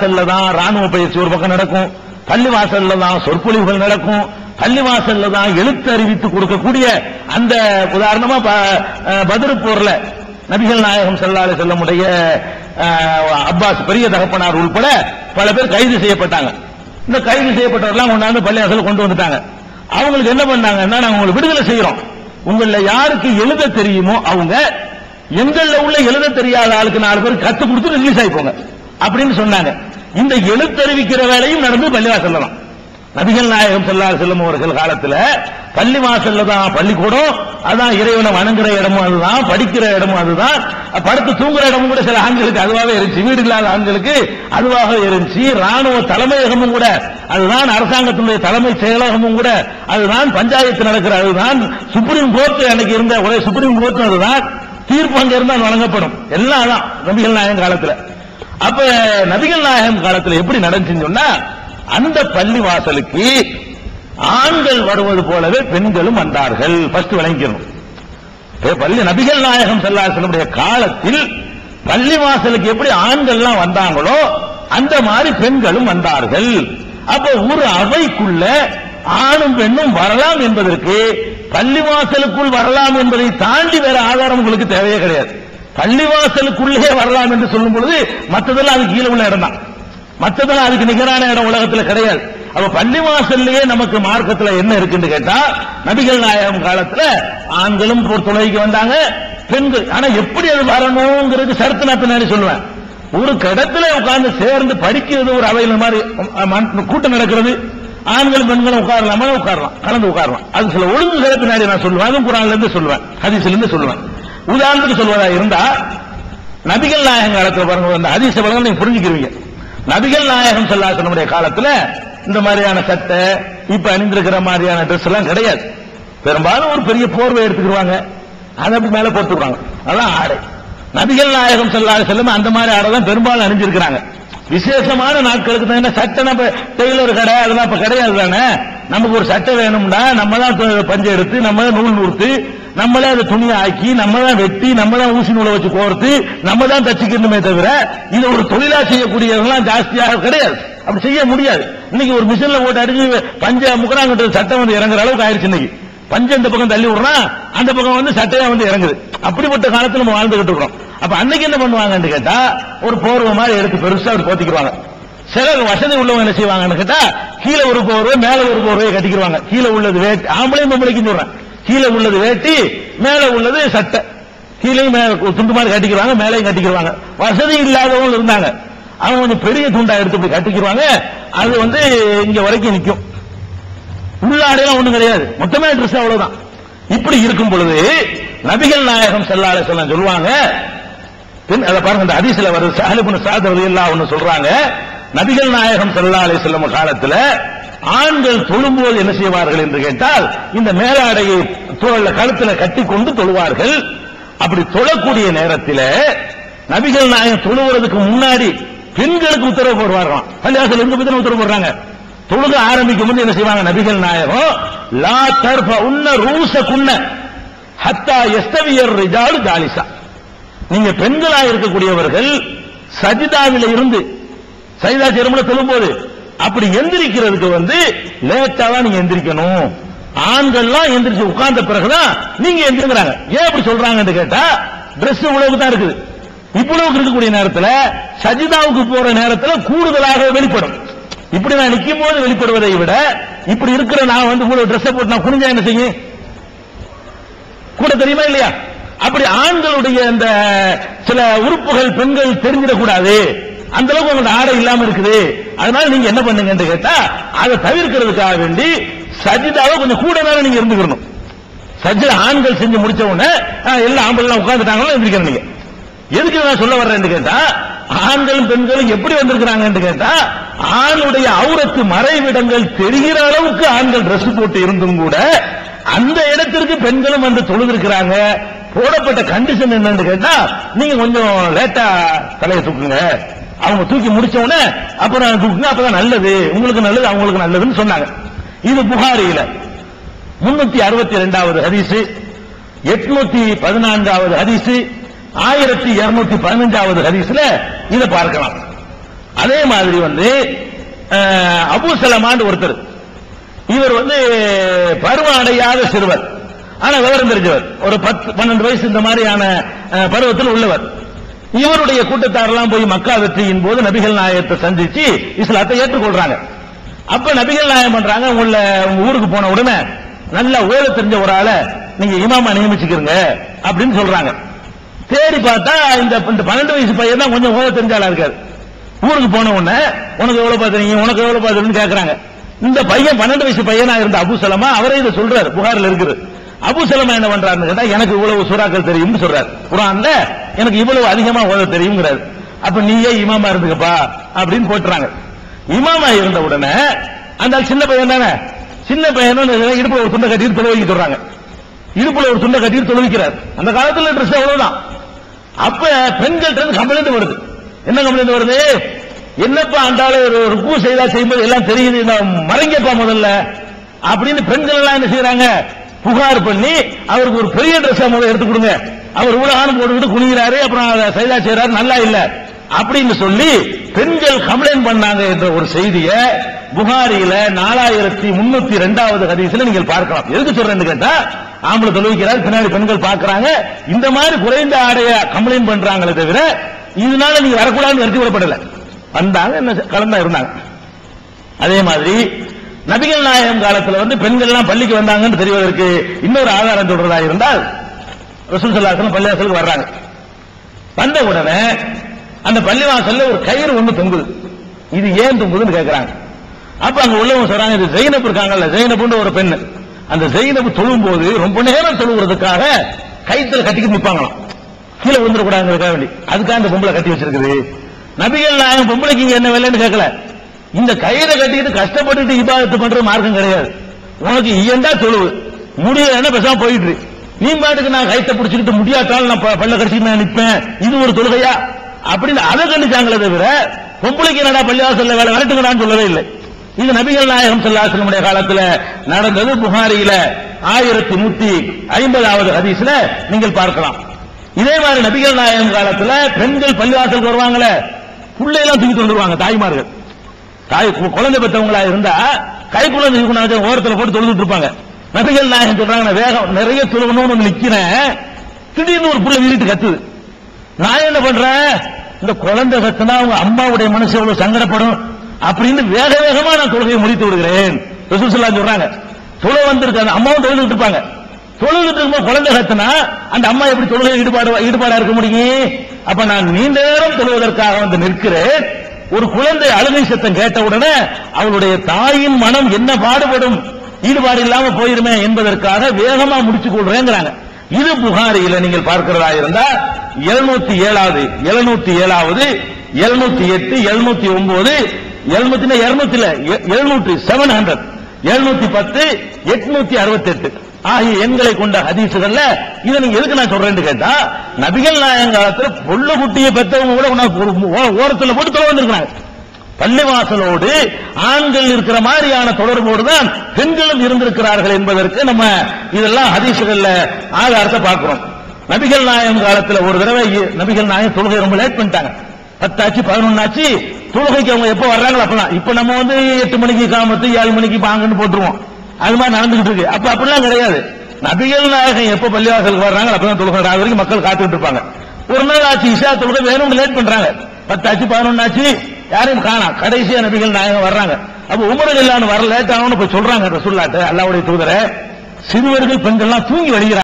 வாசல்ல தான் ராணுவ பயிற்சி ஒரு பக்கம் நடக்கும். பள்ளி வாசல்ல தான் சொற்பொழிவுகள் நடக்கும். பள்ளி வாசல்ல தான் எழுத்து அறிவித்து கொடுக்கக்கூடிய அந்த உதாரணமா ப- போர்ல நபிகள் நாயகம் செல்லாலே செல்லமுடைய அப்பாஸ் பெரிய தகப்பனார் உள்பட பல பேர் கைது செய்யப்பட்டாங்க. இந்த கைது செய்யப்பட்டவரெல்லாம் கொண்டாந்து பள்ளி வாசல் கொண்டு வந்துட்டாங்க. அவங்களுக்கு என்ன பண்ணாங்கன்னா நாங்க உங்களை விடுதலை செய்யறோம் உங்கள யாருக்கு எழுத தெரியுமோ அவங்க எங்கள்ல உள்ள எழுத தெரியாத ஆளுக்கு நாலு பேர் கத்து கொடுத்து ரிலீஸ் ஆயிப்போங்க. அப்படின்னு சொன்னாங்க. இந்த எழுத்தறிவிக்கிற வேலையும் நடந்து பள்ளிவாசல்ல தான். நபிகள் நாயகம் செல்லா செல்லும் அவர்கள் காலத்துல பள்ளிவாசல்ல தான் பள்ளிக்கூடம் அதான் இறைவனை வணங்குற இடமும் அதுதான் படிக்கிற இடமும் அதுதான் படுத்து தூங்குற இடமும் கூட சில ஆண்களுக்கு அதுவாகவே இருந்துச்சு. வீடு இல்லாத ஆண்களுக்கு அதுவாக இருந்துச்சு. ராணுவ தலைமையகமும் கூட அதுதான் அரசாங்கத்தினுடைய தலைமை செயலகமும் கூட அதுதான் பஞ்சாயத்து நடக்கிற அதுதான் சுப்ரீம் கோர்ட் அன்னைக்கு இருந்த ஒரே சுப்ரீம் கோர்ட் அதுதான். தீர்ப்பு அங்க இருந்தால் வழங்கப்படும். எல்லாம் தான் நபிகள் நாயகம் காலத்துல. அப்ப நபிகள் நாயகம் காலத்துல எப்படி நடந்துச்சுன்னு சொன்னா அந்த பள்ளி வாசலுக்கு ஆண்கள் வருவது போலவே பெண்களும் வந்தார்கள். ஃபர்ஸ்ட் விளங்கிக்கணும். பள்ளி நபிகள் நாயகம் செல்லாசனுடைய காலத்தில் பள்ளி வாசலுக்கு எப்படி ஆண்கள்லாம் வந்தாங்களோ அந்த மாதிரி பெண்களும் வந்தார்கள். அப்ப ஒரு அவைக்குள்ள ஆணும் பெண்ணும் வரலாம் என்பதற்கு பள்ளிவாசலுக்குள் வரலாம் என்பதை தாண்டி வேற ஆதாரம் உங்களுக்கு தேவையே கிடையாது. பள்ளிவாசலுக்குள்ளே வரலாம் என்று சொல்லும் பொழுது மற்றதெல்லாம் அது கீழே உள்ள இடம் தான். மற்றதெல்லாம் அதுக்கு நிகரான இடம் உலகத்தில் கிடையாது. அப்ப பள்ளிவாசல்லையே நமக்கு மார்க்கத்தில் என்ன இருக்குன்னு கேட்டா நபிகள் நாயகம் காலத்துல ஆண்களும் ஒரு துணைக்கு வந்தாங்க பெண்கள். ஆனா எப்படி அது வரணுங்கிறது சரத்து நான் பின்னாடி சொல்லுவேன். ஒரு கடத்துல உட்கார்ந்து சேர்ந்து படிக்கிறது ஒரு அவையில் மாதிரி கூட்டம் நடக்கிறது. ஆண்களும் பெண்களும் உட்காரலாமா? உட்காரலாம். கலந்து உட்காரலாம். அது சில ஒழுங்கு பின்னாடி நான் சொல்லுவேன். அதுவும் குரான்ல இருந்து சொல்லுவேன். ஹதீஸ்ல இருந்து சொல்லுவேன். உதாரணத்துக்கு சொல்வதா இருந்தா நபிகள் நாயகம் காலத்தில் பாருங்க அந்த ஹதீஸ் பலங்கள் நீங்க புரிஞ்சுக்கிறீங்க. நபிகள் நாயகம் சொல்லாசனுடைய காலத்துல இந்த மாதிரியான சட்டை இப்ப அணிந்திருக்கிற மாதிரியான ட்ரெஸ் எல்லாம் கிடையாது. பெரும்பாலும் ஒரு பெரிய போர்வை எடுத்துக்கிடுவாங்க அதை அப்படி மேல போட்டுக்கிறாங்க அதான் ஆடை. நபிகள் நாயகம் சொல்லாத செல்லும் அந்த மாதிரி ஆடை தான் பெரும்பாலும் அணிஞ்சிருக்கிறாங்க. விசேஷமான நாட்களுக்கு தான் என்ன சட்டை நம்ம டெய்லர் கடை அதெல்லாம் இப்ப கிடையாது தானே. நமக்கு ஒரு சட்டை வேணும்னா நம்ம தான் பஞ்சை எடுத்து நம்ம நூல் நூறுத்து நம்மளே அதை துணியை ஆக்கி நம்ம தான் வெட்டி நம்ம தான் ஊசி நூலை வச்சு கோர்த்து நம்ம தான் தச்சுக்கணுமே தவிர இது ஒரு தொழிலா செய்யக்கூடியவங்களாம் ஜாஸ்தியாக கிடையாது. அப்படி செய்ய முடியாது. இன்னைக்கு ஒரு மிஷின்ல போட்டு அடிச்சு பஞ்ச முக்கராங்கிட்ட சட்டம் வந்து இறங்குற அளவுக்கு ஆயிருச்சு இன்னைக்கு. பஞ்சம் இந்த பக்கம் தள்ளி விடுறான் அந்த பக்கம் வந்து சட்டையா வந்து இறங்குது. அப்படிப்பட்ட காலத்தில் நம்ம வாழ்ந்துகிட்டு இருக்கிறோம். அப்ப அன்னைக்கு என்ன பண்ணுவாங்கன்னு கேட்டா ஒரு போர்வை மாதிரி எடுத்து பெருசா ஒரு போத்திக்கிறாங்க சிலர் வசதி உள்ளவங்க என்ன செய்வாங்கன்னு கேட்டா கீழே ஒரு போர்வை மேல ஒரு போர்வையை கட்டிக்கிடுவாங்க கீழே உள்ளது வேட்டி ஆம்பளையும் பொம்பளைக்கும் சொல்றேன். கீழே உள்ளது வேட்டி மேல உள்ளது சட்டை. கீழையும் மேல துண்டு மாதிரி கட்டிக்கிறாங்க மேலையும் கட்டிக்கிறாங்க வசதி இல்லாதவங்க இருந்தாங்க. அவங்க கொஞ்சம் பெரிய துண்டா எடுத்து இப்படி கட்டிக்கிறாங்க அது வந்து இங்க வரைக்கும் நிக்கும். உள்ளாடையெல்லாம் ஒண்ணும் கிடையாது. மொத்தமே ட்ரெஸ் அவ்வளவுதான். இப்படி இருக்கும் பொழுது நபிகள் நாயகம் செல்லால சொல்ல சொல்லுவாங்க பின் அதை பாருங்க இந்த அதிசல வருது. சாலிபுன் சாத் எல்லாம் ஒன்னு சொல்றாங்க நபிகள் நாயகம் செல்லாலை செல்லும் காலத்துல ஆண்கள் தொழும்போது என்ன செய்வார்கள் என்று கேட்டால் இந்த மேலாடையை தோள்ல கழுத்துல கட்டி கொண்டு தொழுவார்கள். அப்படி தொழக்கூடிய நேரத்தில் நபிகள் நாயகம் தொழுவதற்கு முன்னாடி பெண்களுக்கு உத்தரவு போடுவார்களாம். பள்ளிவாசல் எங்க பத்தி உத்தரவு போடுறாங்க. தொழுக ஆரம்பிக்கும் போது என்ன செய்வாங்க நபிகள் நாயகம் லா தர்ப உன்ன ரூச குன்ன ஹத்தா எஸ்தவியர் ரிஜாலு ஜாலிசா. நீங்க பெண்களா இருக்கக்கூடியவர்கள் சஜிதாவில இருந்து சஜிதா திருமணம் தொழும்போது அப்படி எந்திரிக்கிறதுக்கு வந்து லேட்டா தான் நீங்க எந்திரிக்கணும். ஆண்கள்லாம் எந்திரிச்சு உட்கார்ந்த பிறகுதான் நீங்க எந்திரிக்கிறாங்க. ஏன் அப்படி சொல்றாங்கன்னு கேட்டா டிரெஸ் இவ்வளவுக்கு தான் இருக்குது. இவ்வளவுக்கு இருக்கக்கூடிய நேரத்துல சஜிதாவுக்கு போற நேரத்தில் கூடுதலாக வெளிப்படும். இப்படி நான் நிற்கும் போது வெளிப்படுவதை விட இப்படி இருக்கிற நான் வந்து இவ்வளவு ட்ரெஸ் போட்டு நான் குனிஞ்சா என்ன செய்யும் கூட தெரியுமா இல்லையா? அப்படி ஆண்களுடைய அந்த சில உறுப்புகள் பெண்கள் தெரிஞ்சிடக்கூடாது. அந்த அளவுக்கு உங்களோட ஆடை இல்லாம இருக்குது. அதனால நீங்க என்ன பண்ணுங்கன்னு கேட்டா அதை தவிர்க்கிறதுக்காக வேண்டி சஜிதாவை கொஞ்சம் கூட நேரம் நீங்க இருந்துக்கணும். சஜித ஆண்கள் செஞ்சு முடிச்ச உடனே எல்லா ஆண்கள் உட்காந்துட்டாங்களோ எந்திரிக்கணும் நீங்க. எதுக்கு நான் சொல்ல வர்றேன்னு கேட்டா ஆண்களும் பெண்களும் எப்படி வந்திருக்கிறாங்கன்னு கேட்டா ஆணுடைய அவுரத்து மறைவிடங்கள் தெரிகிற அளவுக்கு ஆண்கள் ட்ரெஸ் போட்டு இருந்தும் கூட அந்த இடத்திற்கு பெண்களும் வந்து தொழுதிருக்கிறாங்க. போடப்பட்ட கண்டிஷன் என்னன்னு கேட்டா நீங்க கொஞ்சம் லேட்டா தலையை தூக்குங்க. அவங்க தூக்கி முடிச்ச உடனே அப்புறம் தூக்குங்க அப்பதான் நல்லது உங்களுக்கு நல்லது அவங்களுக்கு நல்லதுன்னு சொன்னாங்க. இது புகாரியில. முன்னூத்தி அறுபத்தி ரெண்டாவது ஹரிசு எட்நூத்தி பதினான்காவது ஹரிசு ஆயிரத்தி இருநூத்தி பதினஞ்சாவது ஹரிசுல இதை பார்க்கலாம். அதே மாதிரி வந்து அஹ், சலமான்னு ஒருத்தர். இவர் வந்து பருவ அடையாத சிறுவர். ஆனா விவரம் தெரிஞ்சவர். ஒரு பத்து பன்னெண்டு வயசு இந்த மாதிரியான பருவத்தில் உள்ளவர். இவருடைய கூட்டத்தாரெல்லாம் போய் மக்கா வெற்றியின் போது நபிகள் நாயகத்தை சந்திச்சு இஸ்லாத்தை ஏற்றுக்கொள்றாங்க. அப்ப நபிகள் நாயகம் பண்றாங்க உங்கள உங்க ஊருக்கு போன உடனே நல்லா ஓத தெரிஞ்ச ஒரு ஆளை நீங்க இமாமா நியமிச்சுக்கிறீங்க அப்படின்னு சொல்றாங்க. தேடி பார்த்தா இந்த இந்த பன்னெண்டு வயசு பையன் தான் கொஞ்சம் ஓத தெரிஞ்ச ஆளா இருக்காரு. ஊருக்கு போன உடனே உனக்கு எவ்வளவு பாத்துறீங்க உனக்கு எவ்வளவு பாத்துறீங்கன்னு கேக்குறாங்க. இந்த பையன் பன்னெண்டு வயசு பையனா இருந்த அபு சலமா அவரே இதை சொல்றாரு புகாரில் இருக்குது அபுசலமா என்ன பண்றாருன்னு கேட்டா எனக்கு இவ்வளவு சூறாக்கள் தெரியும்னு சொல்றாரு. குரான்ல எனக்கு இவ்வளவு அதிகமா ஓத தெரியுங்கிறாரு அப்ப நீயே இமாமா இருந்துக்கப்பா? அப்படின்னு போட்டுறாங்க. இமாமா இருந்த உடனே அந்த சின்ன பையன் தானே? சின்ன பையன் இடுப்புல ஒரு துண்டை கட்டிட்டு தொழுவிக்க சொல்றாங்க. இடுப்புல ஒரு துண்டை கட்டிட்டு தொழுவிக்கிறார் அந்த காலத்துல ட்ரெஸ் அவ்வளவுதான். அப்ப பெண்கள்ட்ட இருந்து கம்ப்ளைண்ட் வருது. என்ன கம்ப்ளைண்ட் வருது? என்னப்பா ஆண்டாளு ஒரு பூ செய்தா செய்யும்போது எல்லாம் தெரியுது நான் மறைங்கப்பா முதல்ல. அப்படின்னு பெண்கள் எல்லாம் என்ன செய்யறாங்க? புகார் பண்ணி அவருக்கு ஒரு பெரிய ட்ரெஸ் முதல்ல எடுத்து கொடுங்க. அவர் உலகானம் போட்டுக்கிட்டு குனிகிறாரு அப்புறம் அதை சைதா செய்யறாரு நல்லா இல்ல. அப்படின்னு சொல்லி பெண்கள் கம்ப்ளைண்ட் பண்ணாங்க என்ற ஒரு செய்தியை புகாரியில நாலாயிரத்தி முன்னூத்தி ரெண்டாவது ஹதீஸ்ல நீங்கள் பார்க்கலாம். எதுக்கு சொல்றேன்னு கேட்டா ஆம்பளை தொழுவிக்கிறார் பின்னாடி பெண்கள் பாக்குறாங்க இந்த மாதிரி குறைந்த ஆடைய கம்ப்ளைண்ட் பண்றாங்களே தவிர இதனால நீங்க வரக்கூடாதுன்னு நிறுத்தி விடப்படல. வந்தாங்க என்ன கலந்தா இருந்தாங்க. அதே மாதிரி நபிகள் நாயகம் காலத்தில் வந்து பெண்கள் எல்லாம் பள்ளிக்கு வந்தாங்கன்னு தெரிவதற்கு இன்னொரு ஆதாரம் சொல்றதா இருந்தால் ரசூல் சல்லாசலம் பள்ளிவாசலுக்கு வர்றாங்க. வந்த உடனே அந்த பள்ளிவாசல்ல ஒரு கயிறு ஒண்ணு தொங்குது. இது ஏன் தொங்குதுன்னு கேட்கிறாங்க அப்ப அங்க உள்ளவங்க சொல்றாங்க இது ஜெயினப் இருக்காங்கல்ல ஜெயினப்னு ஒரு பெண் அந்த ஜெயினப் தொழும் போது ரொம்ப நேரம் தொழுகிறதுக்காக கைத்துல கட்டிக்கிட்டு நிப்பாங்களாம். கீழே விழுந்துடக்கூடாதுங்கிறதுக்காக வேண்டி. அதுக்காக அந்த பொம்பளை கட்டி வச்சிருக்குது. நபிகள் நாயகம் பொம்பளைக்கு இங்க என்ன வேலைன்னு கேட்கல இந்த கயிறை கட்டிக்கிட்டு கஷ்டப்பட்டுட்டு இபாதத்து பண்ற மார்க்கம் கிடையாது. உனக்கு இயண்டா தொழுவு. முடியலன்னா பேசாம போயிட்டு நீ பாட்டுக்கு நான் கைத்தை பிடிச்சிக்கிட்டு முடியாட்டாலும் நான் ப- பல்ல கடிச்சிட்டு நான் நிற்பேன் இது ஒரு தொழுகையா? அப்படின்னு அதை கண்டிச்சாங்களே தவிர பொம்பளைக்கு என்னடா பள்ளிவாசல்ல வேலை விரட்டுங்கடான்னு சொல்லவே இல்லை. இது நபிகள் நாயகம் செல்லாசனுடைய காலத்தில் நடந்தது புகாரியில ஆயிரத்தி நூத்தி ஐம்பதாவது ஹதீஸ்ல நீங்கள் பார்க்கலாம். இதே மாதிரி நபிகள் நாயகம் காலத்துல பெண்கள் பள்ளிவாசலுக்கு வருவாங்களே. புள்ளையெல்லாம் தூக்கிட்டு வந்துருவாங்க தாய்மார்கள். தாய் கு- குழந்தை பெற்றவங்களா இருந்தா கை குழந்தை இருக்கணும் ஓரத்தில் போட்டு தொழுதுட்டு இருப்பாங்க. நபிகள் நாயகம் சொல்றாங்க நான் வேகம் நிறைய தொழுகணும்னு வந்து நிக்கிறேன். திடீர்னு ஒரு புள்ள வீட்டு கத்துது. நான் என்ன பண்றேன்? இந்த குழந்தை கத்துனா அவங்க அம்மாவுடைய மனசு எவ்வளவு சங்கடப்படும் அப்படின்னு வேக வேகமா நான் தொழுகையை முடித்து விடுகிறேன். ரசூல் சொல்றாங்க. தொழு வந்திருக்கு அந்த அம்மாவும் தொழுதுட்டு இருப்பாங்க. தொழுதுட்டு இருக்கும்போது குழந்தை கத்துனா அந்த அம்மா எப்படி தொழுகை ஈடுபாடு ஈடுபாடா இருக்க முடியும்? அப்ப நான் நீண்ட நேரம் தொழுவதற்காக வந்து நிற்கிறேன். ஒரு குழந்தை அழுகை சத்தம் கேட்ட உடனே அவளுடைய தாயின் மனம் என்ன பாடுபடும்? ஈடுபாடு இல்லாம போயிருமே என்பதற்காக வேகமா முடிச்சு கொள்றேங்கிறாங்க. இது புகாரியில நீங்கள் பார்க்கிறதா இருந்தா எழுநூத்தி ஏழாவது எழுநூத்தி ஏழாவது எழுநூத்தி எட்டு எழுநூத்தி ஒன்பது எழுநூத்தி இருநூத்தி எழுநூற்றி செவன் ஹண்ட்ரட் எழுநூத்தி பத்து எட்நூத்தி அறுபத்தி எட்டு ஆகிய எண்களை கொண்ட ஹதீசுகள்ல இதை நீங்க எதுக்கு நான் சொல்றேன்னு கேட்டா நபிகள் நாயகம் காலத்துல பொள்ள குட்டியை பெற்றவங்க கூட உனக்கு ஓ- ஓரத்துல போட்டு தொலை வந்திருக்கிறாங்க. பள்ளிவாசலோடு ஆண்கள் இருக்கிற மாதிரியான தொடர்போடு தான் பெண்களும் இருந்திருக்கிறார்கள் என்பதற்கு நம்ம இதெல்லாம் ஹதீசுகள்ல ஆதாரத்தை பார்க்கிறோம். நபிகள் நாயகம் காலத்துல ஒரு தடவை நபிகள் நாயகம் தொழுகை ரொம்ப லேட் பண்ணிட்டாங்க. பத்தாச்சு பதினொன்னாச்சு தொழுகைக்கு அவங்க எப்ப வர்றாங்களோ அப்பதான் இப்ப நம்ம வந்து எட்டு மணிக்கு காமத்து ஏழு மணிக்கு பாங்கன்னு போட்டுருவோம். அது மாதிரி நடந்துகிட்டு இருக்கு. அப்ப அப்படிலாம் கிடையாது. நபிகள் நாயகம் எப்ப பள்ளிவாசலுக்கு வர்றாங்க அப்பதான் தொழுகை அது வரைக்கும் மக்கள் காத்துக்கிட்டு இருப்பாங்க. ஒரு நாள் ஆச்சு இஷா தொழுகை வேணும் லேட் பண்றாங்க. பத்தாச்சு பதினொன்னாச்சு யாரையும் காணாம் கடைசியா நபிகள் நாயகம் வர்றாங்க. அப்ப உமர்கள் இல்லான்னு வர லேட் ஆகும்னு போய் சொல்றாங்க ரசூல்லாட்ட அல்லாவுடைய தூதரை. சிறுவர்கள் பெண்கள்லாம் தூங்கி வருகிறாங்க